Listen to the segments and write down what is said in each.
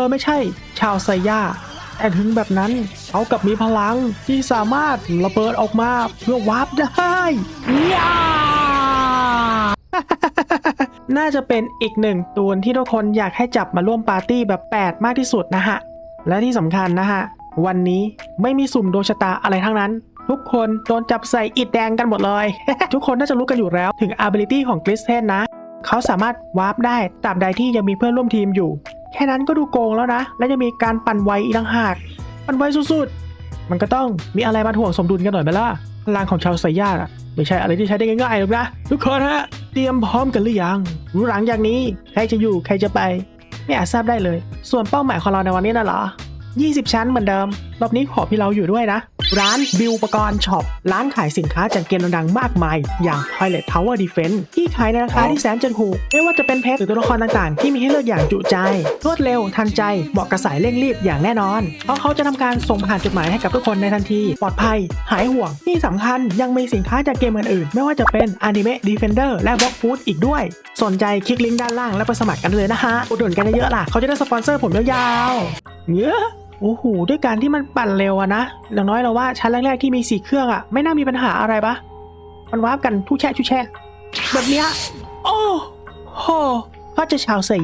อไม่ใช่ชาวไซย่าแต่ถึงแบบนั้นเขากับมีพลังที่สามารถระเบิดออกมาเพื่อวาร์ปได้ยาน่าจะเป็นอีกหนึ่งตัวที่ทุกคนอยากให้จับมาร่วมปาร์ตี้แบบแปดมากที่สุดนะฮะ และที่สำคัญนะฮะ วันนี้ไม่มีสุ่มดวงชะตาอะไรทั้งนั้น ทุกคนโดนจับใส่อิดแดงกันหมดเลย ทุกคนน่าจะรู้กันอยู่แล้วถึง ability ของกริสเทนนะ เขาสามารถวาร์ปได้ตราบใดที่ยังมีเพื่อนร่วมทีมอยู่ แค่นั้นก็ดูโกงแล้วนะ และจะมีการปั่นไวอีกต่างหาก ปั่นไวสุดๆ มันก็ต้องมีอะไรมาถ่วงสมดุลกันหน่อยไหมล่ะ พลังของชาวไซย่าอะไม่ใช่อะไรที่ใช้ได้ง่ายๆหรอกนะ ทุกคนฮะ เตรียมพร้อมกันหรือยัง รู้หลังจากนี้ ใครจะอยู่ใครจะไป ไม่อาจทราบได้เลย ส่วนเป้าหมายของเราในวันนี้น่ะเหรอ 20 ชั้นเหมือนเดิม รอบนี้ขอพี่เราอยู่ด้วยนะ ร้านบิวปกรณ์ช็อป ร้านขายสินค้าจากเกมดังๆมากมาย อย่าง Toilet Tower Defense ที่ขายในราคาที่แสนจะถูกไม่ว่าจะเป็นเพชรหรือตัวละครต่างๆ ที่มีให้เลือกอย่างจุใจ รวดเร็วทันใจเหมาะกับสายเร่งรีบอย่างแน่นอน เพราะเขาจะทำการส่งผ่านจดหมายให้กับทุกคนในทันที ปลอดภัย หายห่วงที่สำคัญยังมีสินค้าจากเกมอื่นๆไม่ว่าจะเป็น Anime Defender และ Block Food อีกด้วย สนใจคลิกลิงก์ด้านล่างแล้วไปสมัครกันเลยนะฮะอุดหนุนกันเยอะๆล่ะเขาจะได้สปอนเซอร์ผมยาวๆเยอะ โอ้โหด้วยการที่มันปั่นเร็วอะนะอย่างน้อยเราว่าชั้นแรกๆที่มีสี่เครื่องอะไม่น่ามีปัญหาอะไรปะมันวาร์ปกันทุกแช่ทุกแช่แบบเนี้ยโอ้โหพ่อจะชาวเสีย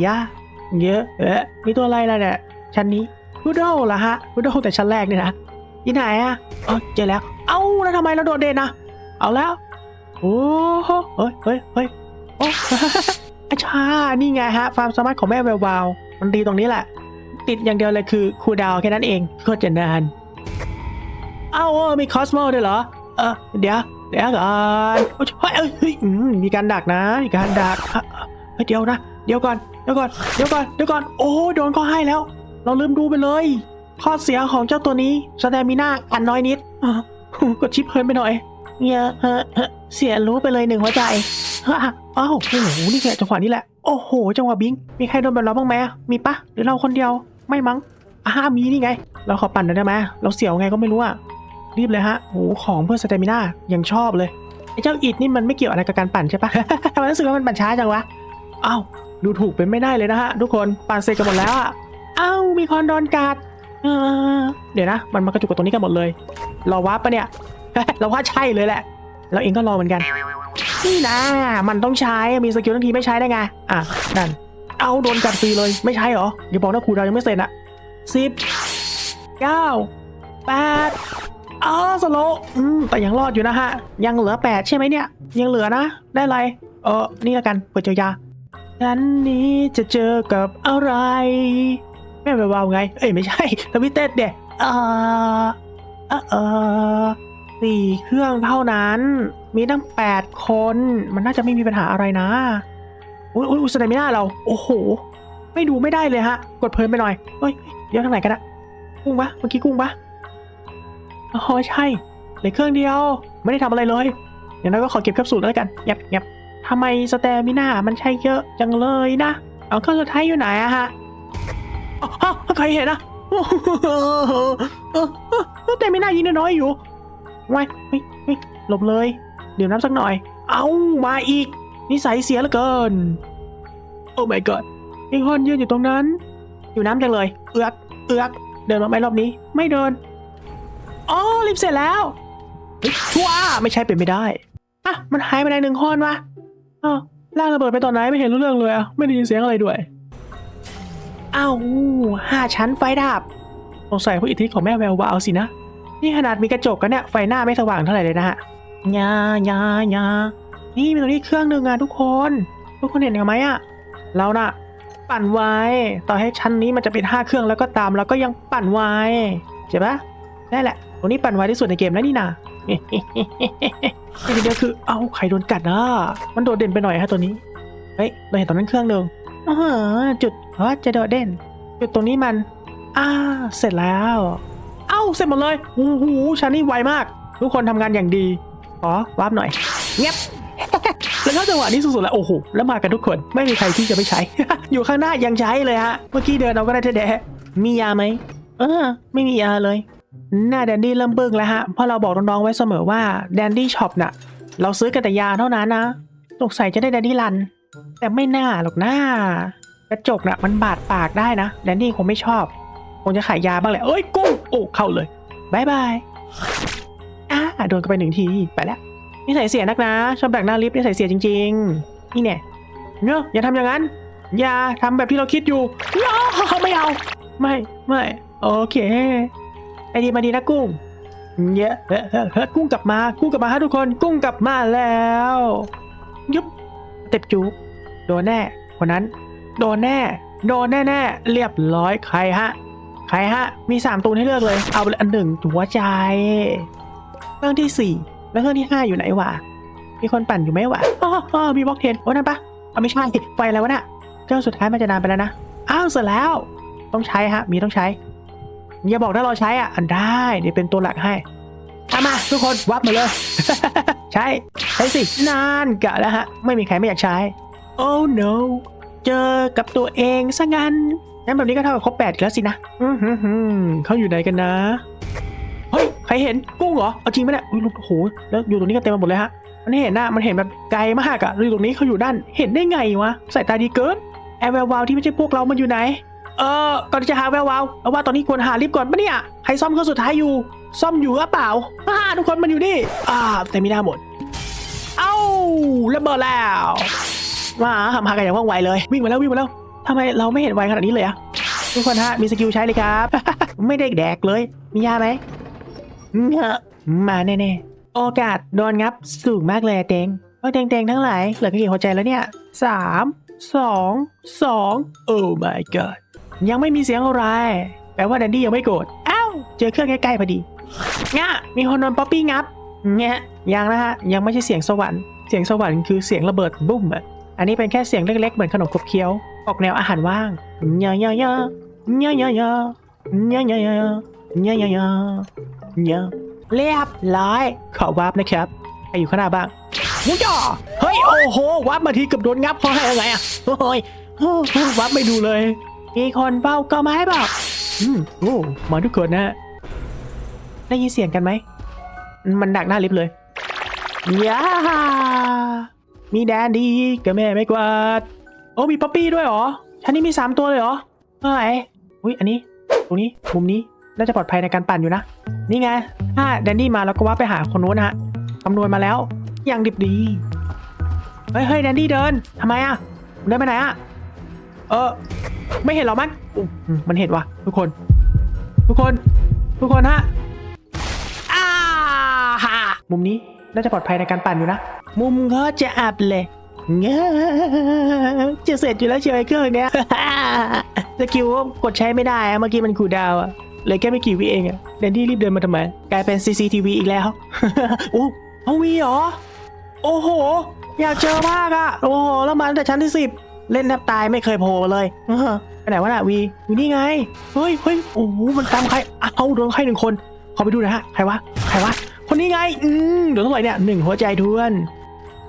เยอะเอ๊ะมีตัวอะไรล่ะเนี่ยชั้นนี้รูโดเหรอฮะรูโดแต่ชั้นแรกเนี่ยนะที่ไหนอะอ๋อเจอแล้ว เอ้าแล้วทำไมเราโดดเด่นนะเอาแล้วโอ้โหเฮ้ยเฮ้ยเฮ้ยโอ้อาชานี่ไงฮะความสามารถของแม่แวววาวมันดีตรงนี้แหละ ติดอย่างเดียวเลยคือคูดาวแค่นั้นเองโคตรจะนาน เอ้าเออมีคอสโมด้วยเหรอ เออเดี๋ยวเดี๋ยวก่อนเฮ้ยเอ้ยเฮ้ยมีการดักนะมีการดักเดี๋ยวนะเดี๋ยวก่อนเดี๋ยวก่อนเดี๋ยวก่อนเดี๋ยวก่อนโอ้โดนก็ให้แล้ว เราลืมดูไปเลย ข้อเสียของเจ้าตัวนี้สแตมิน่าอันน้อยนิดกดชิปเพลินไปหน่อยเนี่ยเสียรู้ไปเลยหนึ่งหัวใจอ้าวโอ้โหนี่แค่จังหวะนี้แหละ โอ้โห จังหวะบิง มีใครโดนแบบเราบ้างไหมมีปะหรือเราคนเดียว ไม่มั้งอ้ามีนี่ไง เราขอปั่นหน่อยได้ไหมเราเสียวไงก็ไม่รู้อะรีบเลยฮะโอ้โหของเพื่อสเตมิน่ายังชอบเลยไอ้เจ้าอิดนี่มันไม่เกี่ยวอะไรกับการปั่นใช่ปะทำไมรู้สึกว่ามันปั่นช้าจังวะอ้าวดูถูกเป็นไม่ได้เลยนะฮะทุกคนปั่นเสร็จกันหมดแล้วอะอ้าวมีคนโดนกัดเออเดี๋ยวนะ มันมากระจุกกับตรงนี้กันหมดเลยราวับปะเนี่ยเราว่าใช่เลยแหละเราเองก็รอเหมือนกันนี่นะมันต้องใช้มีสกิลทันทีไม่ใช้ได้ไงอะนั่น เอาโดนกัดฟรีเลยไม่ใช้เหรออย่าบอกนะครูเรายังไม่เสร็จอะสิบเก้าแปดเออสโลอืมแต่ยังรอดอยู่นะฮะ ยังเหลือแปดใช่ไหมเนี่ย ยังเหลือนะ ได้อะไร เออนี่ละกันเปิดเจอยาฉันนี้จะเจอกับอะไรแม่ไปวาวไง เอ้ยไม่ใช่ทวิตเต็ดเด็เออเออเออสี่เครื่องเท่านั้น มีตั้งแปดคน มันน่าจะไม่มีปัญหาอะไรนะ อุ้ยอุ้ยสไตมิน่าเรา โอ้โห ไม่ดูไม่ได้เลยฮะ กดเพลินไปหน่อยเฮ้ยเดี๋ยวทางไหนกันอะกุ้งปะเมื่อกี้กุ้งปะอ๋อใช่เหลือเครื่องเดียว ไม่ได้ทำอะไรเลยอย่างนั้นก็ขอเก็บแคปซูลแล้วกันเงียบเงียบทำไมสเตมิน่ามันใช่เยอะจังเลยนะ เอาเครื่องสุดท้ายอยู่ไหนอะฮะอ๋อใครเห็นนะโอ้โหเออเออเออแต่ไม่น่ายิงน้อยอยู่ไว้เฮ้ยเฮ้ยหลบเลย เดี๋ยวน้ำสักหน่อย เอามาอีก นิสัยเสียเหลือเกิน โอ้ my god มีคนยืนอยู่ตรงนั้น อยู่น้ำจังเลย เอือกเอือกเดินมาไหมรอบนี้ ไม่เดินอ๋อรีบเสร็จแล้วชัวร์ไม่ใช่เป็นไม่ได้อะมันหายไปไหนหนึ่งคนวะอ้าวล่างระเบิดไปตอนไหนไม่เห็นรู้เรื่องเลยอะไม่ได้ยินเสียงอะไรด้วยอ้าวห้าชั้นไฟดับสงสัยพวกอิทธิของแม่แวววาวสินะ นี่ขนาดมีกระจกกันเนี่ยไฟหน้าไม่สว่างเท่าไหร่เลยนะฮะยายายา นี่มีตรงนี้เครื่องหนึ่งอะทุกคน ทุกคนเห็นไหมอะเราน่ะ ปั่นไว้ ต่อให้ชั้นนี้มันจะเป็นห้าเครื่องแล้วก็ตามเราก็ยังปั่นไว้เจ็บปะได้แหละตรงนี้ปั่นไว้ที่สุดในเกมแล้วนี่นาทีเดียวคือเอาใครโดนกัดอะมันโดดเด่นไปหน่อยฮะตัวนี้เฮ้ยเราเห็นตรงนั้นเครื่องหนึ่งอ๋อจุดเออจะโดดเด่น จุดตรงนี้มัน อ่า เสร็จแล้ว เอ้า เสร็จหมดเลยโอ้โหชั้นนี้ไวมาก ทุกคนทำงานอย่างดี ขอวาร์ปหน่อย เงียบ แล้วก็จังหวะนี้สุดๆแล้วโอ้โหแล้วมากันทุกคนไม่มีใครที่จะไม่ใช้ อยู่ข้างหน้ายังใช้เลยฮะเมื่อกี้เดินเอาก็ได้แท้ๆมียาไหมเออ ไม่มียาเลย หน้าแดนดี้เริ่มเบิ่งแล้วฮะเพราะเราบอกน้องๆไว้เสมอว่าแดนดี้ช็อปน่ะ เราซื้อกันแต่ยาเท่านั้นนะสงสัยจะได้แดนดี้รัน แต่ไม่น่าหรอกนะกระจกน่ะมันบาดปากได้นะแดนนี่คงไม่ชอบคงจะขายยาบ้างแหละเอ้ยกุ้งโอ้เข้าเลยบายบายอ่าโดนกันไปหนึ่งทีไปแล้ว นิสัยเสียนักนะ ชอบดักหน้าลิฟต์นิสัยเสียจริง ๆ นี่เนี่ยเนอะอย่าทำอย่างนั้น อย่าทำแบบที่เราคิดอยู่อย่าไม่เอา ไม่ไม่โอเคไอดีมาดีนะกุ้งเยอะเฮ้ยกุ้งกลับมา กุ้งกลับมาฮะทุกคน กุ้งกลับมาแล้ว ยุบเต็บจูโดนแน่คนนั้น โดนแน่ โดนแน่แน่เรียบร้อยใครฮะ ใครฮะ มีสามตูนให้เลือกเลย เอาเลยอันหนึ่งหัวใจ เรื่องที่สี่ แล้วเครื่องที่ห้าอยู่ไหนวะมีคนปั่นอยู่ไหมวะอ๋อมีบล็อกเทนโอ้นั่นปะเอาไม่ใช่ไฟแล้ววะน่ะเครื่องสุดท้ายมันจะนานไปแล้วนะอ้าวเสร็จแล้ว ต้องใช้ฮะ มีต้องใช้ อย่าบอกถ้าเราใช้อะ อันได้เดี๋ยวเป็นตัวหลักให้เอามาทุกคนวับมาเลยใช้ใช้สินานกะแล้วฮะ ไม่มีใครไม่อยากใช้ oh no เจอกับตัวเองซะงั้นงั้นแบบนี้ก็เท่ากับครบแปดแล้วสินะ อือหือเขาอยู่ไหนกันนะ ใครเห็นกุ้งเหรอ เอาจริงไหมเนี่ยอุ้ยโอ้โห แล้วอยู่ตรงนี้กันเต็มไปหมดเลยฮะ มันเห็นหน้ามันเห็นแบบไกลมากอะแล้วอยู่ตรงนี้เขาอยู่ด้าน เห็นได้ไงวะ สายตาดีเกิน แอร์แวววาวที่ไม่ใช่พวกเรา มันอยู่ไหน เออ ก่อนที่จะหาแวววาวเอาว่าตอนนี้ควรหาลิฟต์ก่อนปะเนี่ย ใครซ่อมเครื่องสุดท้ายอยู่ ซ่อมอยู่หรือเปล่าอ่าทุกคนมันอยู่นี่ อ่า แต่มีหน้าหมด เอ้าระเบิดแล้วมาหำหากันอย่างว่องไวเลย วิ่งมาแล้ววิ่งมาแล้วทำไมเราไม่เห็นไวขนาดนี้เลยอะทุกคนฮะ มีสกิลใช้เลยครับ ไม่ได้แดกเลย มียาไหม เงอะมาแน่ๆ โอกาสโดนงับสูงมากเลยอะเตงพวกเตงๆทั้งหลายเหลือกี่หัวใจแล้วเนี่ยสามสองสองโอ้ my god ยังไม่มีเสียงอะไร แปลว่าแดนดี้ยังไม่โกรธอ้าวเจอเครื่องใกล้ๆพอดีงะมีคนโดนป๊อปปี้งับเงี้ยยังนะฮะ ยังไม่ใช่เสียงสวรรค์เสียงสวรรค์คือเสียงระเบิดบุ้มอะอันนี้เป็นแค่เสียงเล็กๆ เหมือนขนมขบเคี้ยวออกแนวอาหารว่างเยอะเยอะเยอะเยอะเยอะเยอะเยอะเยอะเยอะเยอะเยเรียบร้อยขอวาร์ปนะครับใครอยู่ข้างหน้าบ้างมุจ่อเฮ้ยโอ้โหวาร์ปมาทีเกับโดนงับเพราะอะไรยังไงอะโอ้ยโหวาร์ปไม่ดูเลย มีคนเฝ้าก็ไมาให้บอกอืมโอ้มาทุกคนนะได้ยินเสียงกันไหม มันดักหน้าลิฟต์เลยยามีแดนดีกับแม่ไม่กวาดโอ้มีป๊อปปี้ด้วยเหรอชั้นนี้มีสามตัวเลยเหรอเฮ้ยอุ้ยอันนี้ ตรงนี้ มุมนี้ น่าจะปลอดภัยในการปั่นอยู่นะ นี่ไง ถ้าแดนดี้มาเราก็ว่าไปหาคนนู้นนะฮะคำนวณมาแล้ว อย่างดิบดี เฮ้ยเฮ้ยแดนดี้เดินทำไมอะเดินไปไหนอะ เออ ไม่เห็นหรอมันอุ๊ยอืมมันเห็นว่ะทุกคน ทุกคน ทุกคนฮะอ้าฮะมุมนี้น่าจะปลอดภัยในการปั่นอยู่นะ มุมก็จะอับเลยเงี้ยจะเสร็จอยู่แล้วเชียวไอ้เครื่องเนี้ยสกิลกดใช้ไม่ได้อะเมื่อกี้มันคูลดาวอะ เลยแค่ไม่กี่วิเองอะเดนที่รีบเดินมาทำไม กลายเป็น CCTV อีกแล้วโอ้เอาวีเหรอ โอ้โห อยากเจอมากอะโอ้โห แล้วมาตั้งแต่ชั้นที่สิบเล่นแทบตายไม่เคยโผล่เลยเออไปไหนวะน่ะวีอยู่นี่ไง เฮ้ยเฮ้ยโอ้โห มันตามใคร เอาโดนใครหนึ่งคน ขอไปดูหนะฮะ ใครวะ ใครวะ คนนี้ไง อืมเดี๋ยวเท่าไหร่เนี่ยหนึ่งหัวใจทวน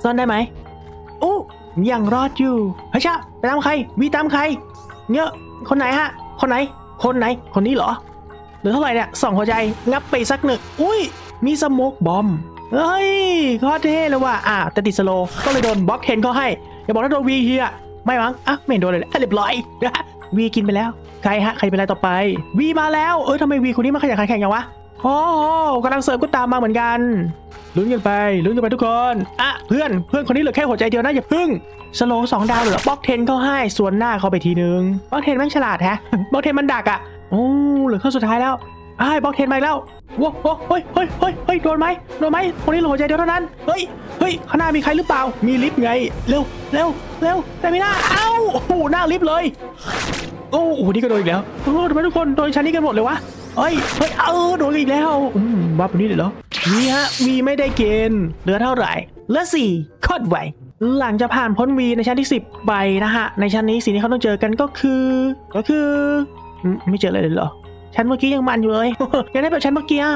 ซ่อนได้ไหมโอ้ยังรอดอยู่เฮ้ยชะไปตามใคร วีตามใคร เนี่ยคนไหนฮะ คนไหน คนไหน คนนี้เหรอ หลือเท่าไหร่เนี่ยสองหัวใจงับไปสักหนึ่งอุ้ย มีสโมกบอมเฮ้ยโคตรเท่เลยว่ะอะแต่ติดสโลก็เลยโดนบล็อกเทนเขาให้ อย่าบอกว่าโดนวีเฮียไม่มั้งอะไม่โดนเลยอะเรียบร้อยวีกินไปแล้ว ใครฮะ ใครเป็นอะไรต่อไป วีมาแล้วเอ้ยทำไมวีคนนี้มาขยันขันแข่งอย่างวะโอ้โหกำลังเสิร์ฟก็ตามมาเหมือนกันลุ้นกันไปลุ้นกันไปทุกคนอะเพื่อนเพื่อนคนนี้เหลือแค่หัวใจเดียวนะอย่าพึ่งสโลสองดาวเหลือบล็อกเทนเขาให้ส่วนหน้าเขาไปทีนึงบล็อกเทนแม่งฉลาดแฮะบล็อกเทนมันดักอะ โอ้เหลือเครื่องสุดท้ายแล้วไอ้ายบล็อกเทนมาอีกแล้วว้าวเฮ้ยเฮ้ยเฮ้ยเฮ้ยโดนไหมโดนไหมคนนี้หลือหัวใจเดียวเท่านั้น เฮ้ย เฮ้ย ข้างหน้ามีใครหรือเปล่า มีลิฟต์ไง เร็ว เร็ว เร็ว แต่ไม่น่า เอ้า โอ้โหหน้าลิฟต์เลย โอ้โห นี่ก็โดนอีกแล้วโอ้ทำไมทุกคนโดนชั้นนี้กันหมดเลยวะ เฮ้ย เฮ้ย เออ โดนอีกแล้ว อืมวับแบบนี้เลยเหรอวีฮะ วีไม่ได้เกณฑ์ เหลือเท่าไหร่ เหลือสี่คตรไวหลังจะผ่านพ้นวีในชั้นที่ 10 ไปนะฮะ ในชั้นนี้สิ่งที่เขาต้องเจอกันก็คือ ก็คือ อืมไม่เจออะไรเลยเหรอชั้นเมื่อกี้ยังมันอยู่เลย ยังได้แบบชั้นเมื่อกี้อะ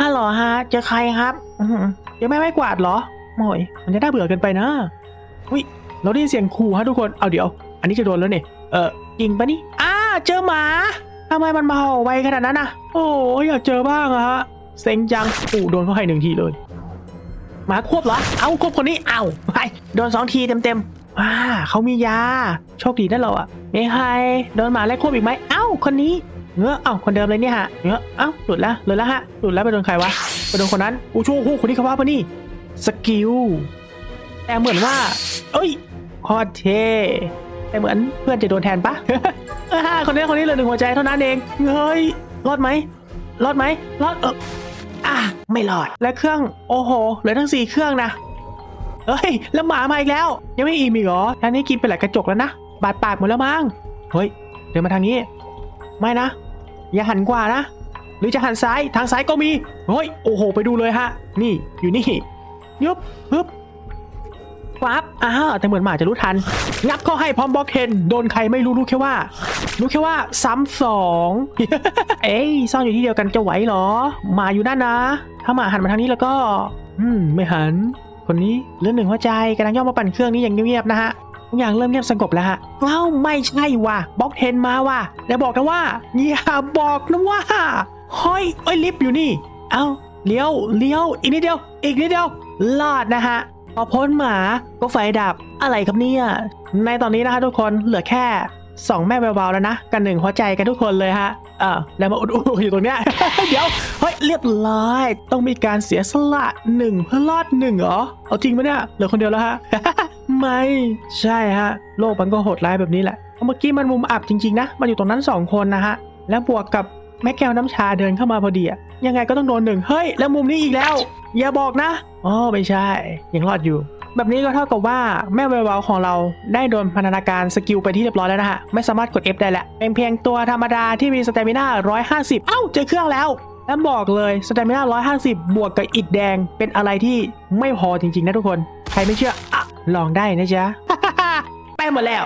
ฮัลโหลฮะเจอใครครับอื้อหือยังไม่ไม่กวาดเหรอโอ้ยมันจะน่าเบื่อเกินไปนะอุ้ยเราได้ยินเสียงขู่ฮะทุกคน เอาเดี๋ยว อันนี้จะโดนแล้วเนี่ยเออจริงปะนี่อ้าเจอหมาทำไมมันมาเห่าไวขนาดนั้นน่ะ โอ้ยอยากเจอบ้างอะฮะเซ็งจังปู่โดนเขาให้หนึ่งทีเลยหมาควบเหรอ เอาควบคนนี้ เอาไปโดนสองทีเต็ม อ่าเขามียา โชคดีนะเราอะเอ้ไฮโดนหมาไล่ควบอีกไหมเอ้า คนนี้เงือะเอ้าคนเดิมเลยเนี่ยฮะเงือะเอ้าหลุดแล้วหลุดแล้วฮะหลุดแล้วไปโดนใครวะไปโดนคนนั้นอู้ชูหูคนนี้เขาว่าปะนี่สกิลแต่เหมือนว่า เอ้ยโคอเทแต่เหมือนเพื่อนจะโดนแทนปะอ่าคนนี้คนนี้เลือหนึ่งหัวใจเท่านั้นเองเฮ้ยรอดไหมรอดไหมรอดเอออะไม่รอดและเครื่องโอ้โหเหลือทั้งสี่เครื่องนะ เฮ้ยแล้วหมามาอีกแล้ว ยังไม่อิ่มอีกเหรอท่านนี้กินไปหลายกระจกแล้วนะบาดปากหมดแล้วมั้งเฮ้ยเดินมาทางนี้ ไม่นะ อย่าหันขวานะ หรือจะหันซ้ายทางซ้ายก็มีเฮ้ยโอ้โห ไปดูเลยฮะ นี่อยู่นี่ยุบฮึบปั๊บอ้าวแต่เหมือนหมาจะรู้ทัน งับเข้าให้พร้อมบล็อกเทนโดนใครไม่รู้รู้แค่ว่า รู้แค่ว่าซ้ำสองเอ้ยซ่อนอยู่ที่เดียวกันจะไหวเหรอหมาอยู่นั่นนะ ถ้าหมาหันมาทางนี้แล้วก็ อืม ไม่หัน คนนี้เรื่องหนึ่งหัวใจกำลังย่องมาปั่นเครื่องนี้อย่างเงียบๆนะฮะทุกอย่างเริ่มเงียบสงบแล้วฮะเอ้าไม่ใช่ว่ะบล็อกเทนมาว่ะแล้วบอกนะว่าอย่าบอกนะว่าเฮ้ยเอ้ยลิฟต์อยู่นี่ เอ้าเลี้ยวเลี้ยวอีกนิดเดียว อีกนิดเดียวรอดนะฮะพอพ้นหมาก็ไฟดับอะไรครับเนี่ยในตอนนี้นะคะทุกคนเหลือแค่ สองแม่เบาๆแล้วนะ กันหนึ่งหัวใจกันทุกคนเลยฮะเออแล้วมาอุดๆอยู่ตรงเนี้ย เดี๋ยว เฮ้ย เรียบร้อย ต้องมีการเสียสละหนึ่งเพื่อรอดหนึ่งเหรอ เอาจริงไหมเนี่ยเหลือคนเดียวแล้วฮะ ไม่ ใช่ฮะ โลกมันก็โหดร้ายแบบนี้แหละ เมื่อกี้มันมุมอับจริงๆนะ มันอยู่ตรงนั้นสองคนนะฮะ แล้วบวกกับแม่แก้วน้ำชาเดินเข้ามาพอดีอะยังไงก็ต้องโดนหนึ่ง เฮ้ย แล้วมุมนี้อีกแล้ว อย่าบอกนะ อ๋อ ไม่ใช่ ยังรอดอยู่ แบบนี้ก็เท่ากับว่าแม่เวลวของเราได้โดนพันธนาการสกิลไปที่เรียบร้อยแล้วนะฮะ ไม่สามารถกด F ได้แล้วเป็นเพียงตัวธรรมดาที่มีสเตมิน่า150 เอ้า เจอเครื่องแล้ว แล้วบอกเลยสเตมิน่า150 บวกกับอิดแดงเป็นอะไรที่ไม่พอจริงๆนะทุกคน ใครไม่เชื่ออะลองได้นะจ๊ะไปหมดแล้ว